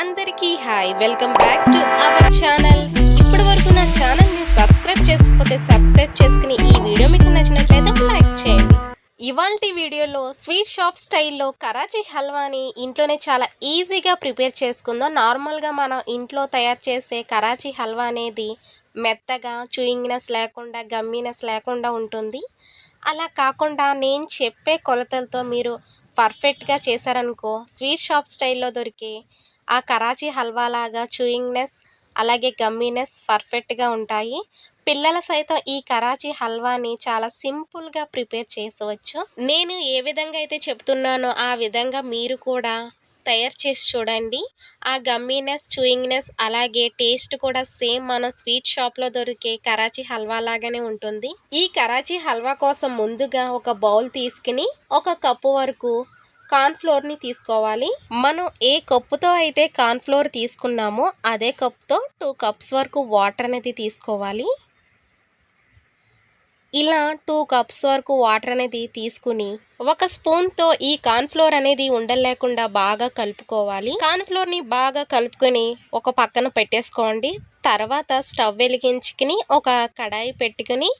అందరికీ hi. Welcome back to our channel. ఇప్పటి వరకు నా ఛానల్ని సబ్స్క్రైబ్ చేసుకోకపోతే సబ్స్క్రైబ్ చేసుకుని ఈ వీడియో మీకు నచ్చినట్లయితే లైక్ చేయండి. ఇవాల్టి వీడియోలో స్వీట్ షాప్ స్టైల్లో కరాచీ హల్వాని ఇంట్లోనే చాలా ఈజీగా ప్రిపేర్ చేసుకుందాం. నార్మల్గా మనం ఇంట్లో తయారు చేసే కరాచీ హల్వా అనేది మెత్తగా చూయింగ్నెస్ లేకుండా గమ్మినెస్ లేకుండా ఉంటుంది. అలా కాకుండా నేను చెప్పే కొలతలతో మీరు పర్ఫెక్ట్గా చేశారనుకో స్వీట్ షాప్ స్టైల్లో దొరికే ఆ కరాచీ హల్వా లాగా చూయింగ్నెస్ అలాగే గమ్మీనెస్ పర్ఫెక్ట్గా ఉంటాయి. పిల్లల సైతం ఈ కరాచీ హల్వాని చాలా సింపుల్గా ప్రిపేర్ చేసుకోవచ్చు. నేను ఏ విధంగా అయితే చెప్తున్నానో ఆ విధంగా మీరు కూడా తయారు చేసి చూడండి. ఆ గమ్మీనెస్ చూయింగ్నెస్ అలాగే టేస్ట్ కూడా సేమ్ మన స్వీట్ షాప్లో దొరికే కరాచీ హల్వా లాగానే ఉంటుంది. ఈ కరాచీ హల్వా కోసం ముందుగా ఒక బౌల్ తీసుకుని ఒక కప్పు వరకు కార్న్ఫ్లోర్ని తీసుకోవాలి. మనం ఏ కప్పుతో అయితే కార్న్ఫ్లోర్ తీసుకున్నామో అదే కప్తో టూ కప్స్ వరకు వాటర్ అనేది తీసుకోవాలి. ఇలా టూ కప్స్ వరకు వాటర్ అనేది తీసుకుని ఒక స్పూన్తో ఈ కార్న్ఫ్లోర్ అనేది ఉండలేకుండా బాగా కలుపుకోవాలి. కార్న్ఫ్లోర్ని బాగా కలుపుకొని ఒక పక్కన పెట్టేసుకోండి. తర్వాత స్టవ్ వెలిగించుకుని ఒక కడాయి పెట్టుకుని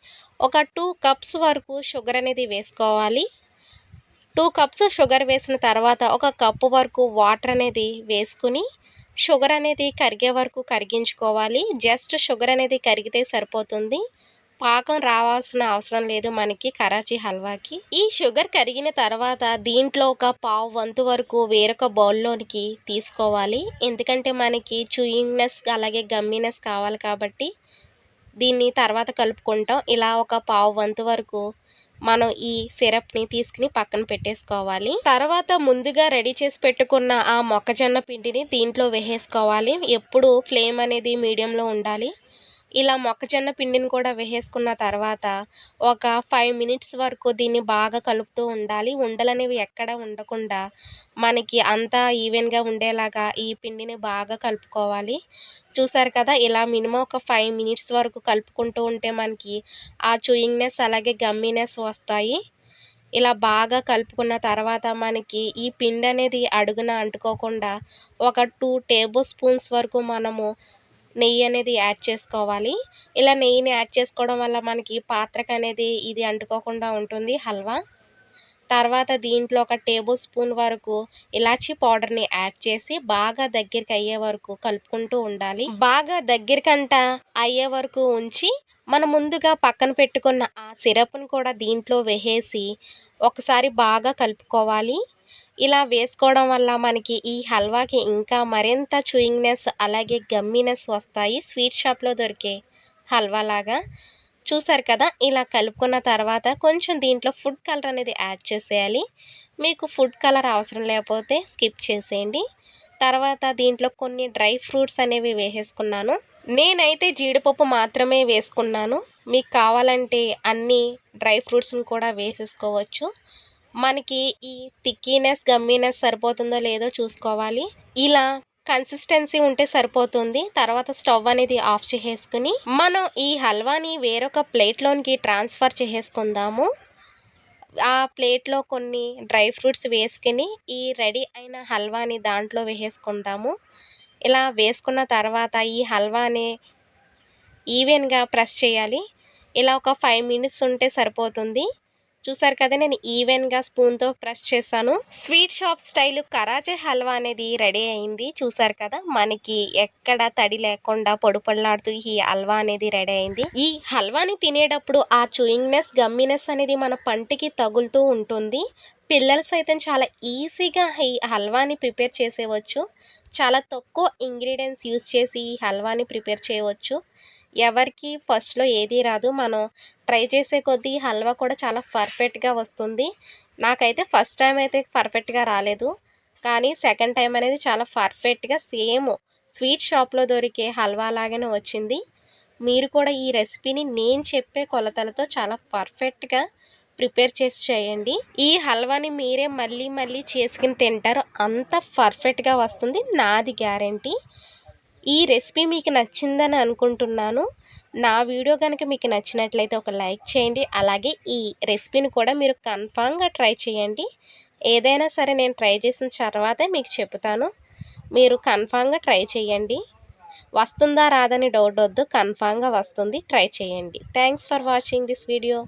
ఒక టూ కప్స్ వరకు షుగర్ అనేది వేసుకోవాలి. టూ కప్స్ షుగర్ వేసిన తర్వాత ఒక కప్పు వరకు వాటర్ అనేది వేసుకుని షుగర్ అనేది కరిగే వరకు కరిగించుకోవాలి. జస్ట్ షుగర్ అనేది కరిగితే సరిపోతుంది. పాకం రావాల్సిన అవసరం లేదు మనకి కరాచీ హల్వాకి. ఈ షుగర్ కరిగిన తర్వాత దీంట్లో ఒక పావు వంతు వరకు వేరొక బౌల్లోనికి తీసుకోవాలి. ఎందుకంటే మనకి చూయింగ్నెస్ అలాగే గమ్మినెస్ కావాలి కాబట్టి దీన్ని తర్వాత కలుపుకుంటాం. ఇలా ఒక పావు వంతు వరకు మనం ఈ సిరప్ని తీసుకుని పక్కన పెట్టేసుకోవాలి. తర్వాత ముందుగా రెడీ చేసి పెట్టుకున్న ఆ మొక్కజొన్న పిండిని దీంట్లో వేసేసుకోవాలి. ఎప్పుడు ఫ్లేమ్ అనేది మీడియంలో ఉండాలి. ఇలా మొక్కజొన్న పిండిని కూడా వేసేసుకున్న తర్వాత ఒక ఫైవ్ మినిట్స్ వరకు దీన్ని బాగా కలుపుతూ ఉండాలి. ఉండలు అనేవి ఎక్కడ ఉండకుండా మనకి అంతా ఈవెన్గా ఉండేలాగా ఈ పిండిని బాగా కలుపుకోవాలి. చూసారు కదా ఇలా మినిమం ఒక ఫైవ్ మినిట్స్ వరకు కలుపుకుంటూ ఉంటే మనకి ఆ చూయింగ్నెస్ అలాగే గమ్మీనెస్ వస్తాయి. ఇలా బాగా కలుపుకున్న తర్వాత మనకి ఈ పిండి అనేది అడుగున అంటుకోకుండా ఒక టూ టేబుల్ స్పూన్స్ వరకు మనము నెయ్యి అనేది యాడ్ చేసుకోవాలి. ఇలా నెయ్యిని యాడ్ చేసుకోవడం వల్ల మనకి పాత్రకు అనేది ఇది అంటుకోకుండా ఉంటుంది హల్వా. తర్వాత దీంట్లో ఒక టేబుల్ స్పూన్ వరకు ఇలాచీ పౌడర్ని యాడ్ చేసి బాగా దగ్గరికి అయ్యే వరకు కలుపుకుంటూ ఉండాలి. బాగా దగ్గరికంట అయ్యే వరకు ఉంచి మనం ముందుగా పక్కన పెట్టుకున్న ఆ సిరప్ని కూడా దీంట్లో వేసేసి ఒకసారి బాగా కలుపుకోవాలి. ఇలా వేసుకోవడం వల్ల మనకి ఈ హల్వాకి ఇంకా మరింత చూయింగ్నెస్ అలాగే గమ్మినెస్ వస్తాయి. స్వీట్ షాప్లో దొరికే హల్వా లాగా చూసారు కదా ఇలా కలుపుకున్న తర్వాత కొంచెం దీంట్లో ఫుడ్ కలర్ అనేది యాడ్ చేసేయాలి. మీకు ఫుడ్ కలర్ అవసరం లేకపోతే స్కిప్ చేసేయండి. తర్వాత దీంట్లో కొన్ని డ్రై ఫ్రూట్స్ అనేవి వేసేసుకున్నాను. నేనైతే జీడిపప్పు మాత్రమే వేసుకున్నాను. మీకు కావాలంటే అన్ని డ్రై ఫ్రూట్స్ని కూడా వేసేసుకోవచ్చు. మనకి ఈ థిక్కీనెస్ గమ్మీనెస్ సరిపోతుందో లేదో చూసుకోవాలి. ఇలా కన్సిస్టెన్సీ ఉంటే సరిపోతుంది. తర్వాత స్టవ్ అనేది ఆఫ్ చేసేసుకుని మనం ఈ హల్వాని వేరొక ప్లేట్లోనికి ట్రాన్స్ఫర్ చేసేసుకుందాము. ఆ ప్లేట్లో కొన్ని డ్రై ఫ్రూట్స్ వేసుకుని ఈ రెడీ అయిన హల్వాని దాంట్లో వేసేసుకుందాము. ఇలా వేసుకున్న తర్వాత ఈ హల్వాని ఈవెన్గా ప్రెస్ చేయాలి. ఇలా ఒక ఫైవ్ మినిట్స్ ఉంటే సరిపోతుంది. చూసారు కదా నేను ఈవెన్గా స్పూన్తో ప్రెస్ చేశాను. Sweet shop style Karachi halwa అనేది రెడీ అయింది. చూసారు కదా మనకి ఎక్కడ తడి లేకుండా పొడి ఈ హల్వా అనేది రెడీ అయింది. ఈ హల్వాని తినేటప్పుడు ఆ చూయింగ్నెస్ గమ్మినెస్ అనేది మన పంటికి తగులుతూ ఉంటుంది. పిల్లలు సైతం చాలా ఈజీగా ఈ హల్వాని ప్రిపేర్ చేసేవచ్చు. చాలా తక్కువ ఇంగ్రీడియంట్స్ యూస్ చేసి ఈ హల్వాని ప్రిపేర్ చేయవచ్చు. ఎవరికి ఫస్ట్లో ఏది రాదు. మనం ట్రై చేసే కొద్దీ హల్వా కూడా చాలా పర్ఫెక్ట్గా వస్తుంది. నాకైతే ఫస్ట్ టైం అయితే పర్ఫెక్ట్గా రాలేదు. కానీ సెకండ్ టైం అనేది చాలా పర్ఫెక్ట్గా సేమ్ స్వీట్ షాప్లో దొరికే హల్వా లాగానే వచ్చింది. మీరు కూడా ఈ రెసిపీని నేను చెప్పే కొలతలతో చాలా పర్ఫెక్ట్గా ప్రిపేర్ చేసి చేయండి. ఈ హల్వాని మీరే మళ్ళీ మళ్ళీ చేసుకుని తింటారు. అంత పర్ఫెక్ట్గా వస్తుంది. నాది గ్యారంటీ. ఈ రెసిపీ మీకు నచ్చిందని అనుకుంటున్నాను. నా వీడియో కనుక మీకు నచ్చినట్లయితే ఒక లైక్ చేయండి. అలాగే ఈ రెసిపీని కూడా మీరు కన్ఫామ్గా ట్రై చేయండి. ఏదైనా సరే నేను ట్రై చేసిన తర్వాతే మీకు చెప్తాను మీరు కన్ఫామ్గా ట్రై చేయండి. వస్తుందా రాదని డౌట్ వద్దు. కన్ఫామ్గా వస్తుంది. ట్రై చేయండి. Thanks for watching this video.